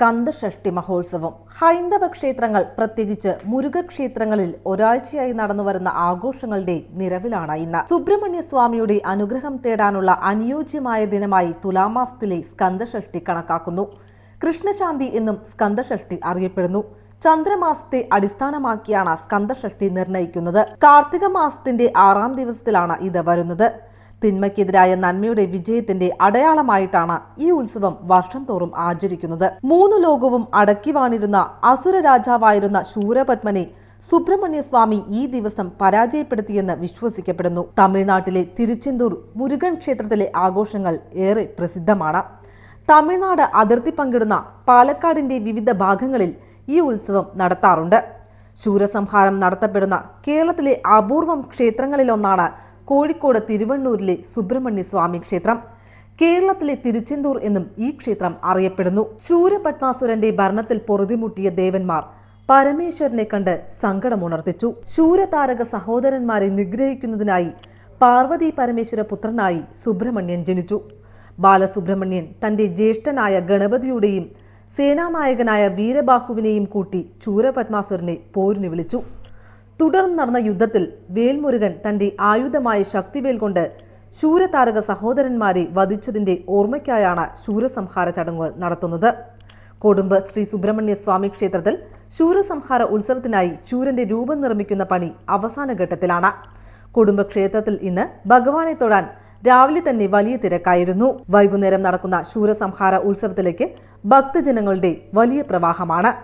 ഇന്ന് മഹോത്സവം. ഹൈന്ദവ ക്ഷേത്രങ്ങൾ പ്രത്യേകിച്ച് മുരുക ക്ഷേത്രങ്ങളിൽ ഒരാഴ്ചയായി നടന്നുവരുന്ന ആഘോഷങ്ങളുടെ നിറവിലാണ് ഇന്ന്. സുബ്രഹ്മണ്യ സ്വാമിയുടെ അനുഗ്രഹം തേടാനുള്ള അനുയോജ്യമായ ദിനമായി തുലാമാസത്തിലെ സ്കന്ദഷഷ്ടി കണക്കാക്കുന്നു. കൃഷ്ണശാന്തി എന്നും സ്കന്ദഷഷ്ടി അറിയപ്പെടുന്നു. ചന്ദ്രമാസത്തെ അടിസ്ഥാനമാക്കിയാണ് സ്കന്ദഷഷ്ടി നിർണയിക്കുന്നത്. കാർത്തിക മാസത്തിന്റെ ആറാം ദിവസത്തിലാണ് ഇത് വരുന്നത്. തിന്മയ്ക്കെതിരായ നന്മയുടെ വിജയത്തിന്റെ അടയാളമായിട്ടാണ് ഈ ഉത്സവം വർഷം തോറും ആചരിക്കുന്നത്. മൂന്ന് ലോകവും അടക്കി വാണിരുന്ന അസുര രാജാവായിരുന്ന ശൂരപത്മനെ സുബ്രഹ്മണ്യ സ്വാമി ഈ ദിവസം പരാജയപ്പെടുത്തിയെന്ന് വിശ്വസിക്കപ്പെടുന്നു. തമിഴ്നാട്ടിലെ തിരുച്ചെന്തൂർ മുരുകൻ ക്ഷേത്രത്തിലെ ആഘോഷങ്ങൾ ഏറെ പ്രസിദ്ധമാണ്. തമിഴ്നാട് അതിർത്തി പങ്കിടുന്ന പാലക്കാടിന്റെ വിവിധ ഭാഗങ്ങളിൽ ഈ ഉത്സവം നടത്താറുണ്ട്. ശൂരസംഹാരം നടത്തപ്പെടുന്ന കേരളത്തിലെ അപൂർവം ക്ഷേത്രങ്ങളിലൊന്നാണ് കോഴിക്കോട് തിരുവണ്ണൂരിലെ സുബ്രഹ്മണ്യ സ്വാമി ക്ഷേത്രം കേരളത്തിലെ തിരുച്ചെന്തൂർ എന്നും ഈ ക്ഷേത്രം അറിയപ്പെടുന്നു. ശൂരപത്മാസുരന്റെ ഭരണത്തിൽ പൊറുതിമുട്ടിയ ദേവന്മാർ പരമേശ്വരനെ കണ്ട് സങ്കടമുണർത്തിച്ചു. ശൂരതാരക സഹോദരന്മാരെ നിഗ്രഹിക്കുന്നതിനായി പാർവതി പരമേശ്വര പുത്രനായി സുബ്രഹ്മണ്യൻ ജനിച്ചു. ബാലസുബ്രഹ്മണ്യൻ തന്റെ ജ്യേഷ്ഠനായ ഗണപതിയുടെയും സേനാനായകനായ വീരബാഹുവിനെയും കൂട്ടി ശൂരപത്മാസുരനെ പോരിന് വിളിച്ചു. തുടർന്ന് നടന്ന യുദ്ധത്തിൽ വേൽമുരുകൻ തന്റെ ആയുധമായ ശക്തിവേൽ കൊണ്ട് ശൂരതാരക സഹോദരന്മാരെ വധിച്ചതിന്റെ ഓർമ്മയ്ക്കായാണ് ശൂരസംഹാര ചടങ്ങുകൾ നടത്തുന്നത്. കൊടുമ്പ് ശ്രീ സുബ്രഹ്മണ്യ സ്വാമി ക്ഷേത്രത്തിൽ ശൂരസംഹാര ഉത്സവത്തിനായി ശൂരന്റെ രൂപം നിർമ്മിക്കുന്ന പണി അവസാന ഘട്ടത്തിലാണ്. കൊടുമ്പ് ക്ഷേത്രത്തിൽ ഇന്ന് ഭഗവാനെ തൊഴാൻ രാവിലെ തന്നെ വലിയ തിരക്കായിരുന്നു. വൈകുന്നേരം നടക്കുന്ന ശൂരസംഹാര ഉത്സവത്തിലേക്ക് ഭക്തജനങ്ങളുടെ വലിയ പ്രവാഹമാണ്.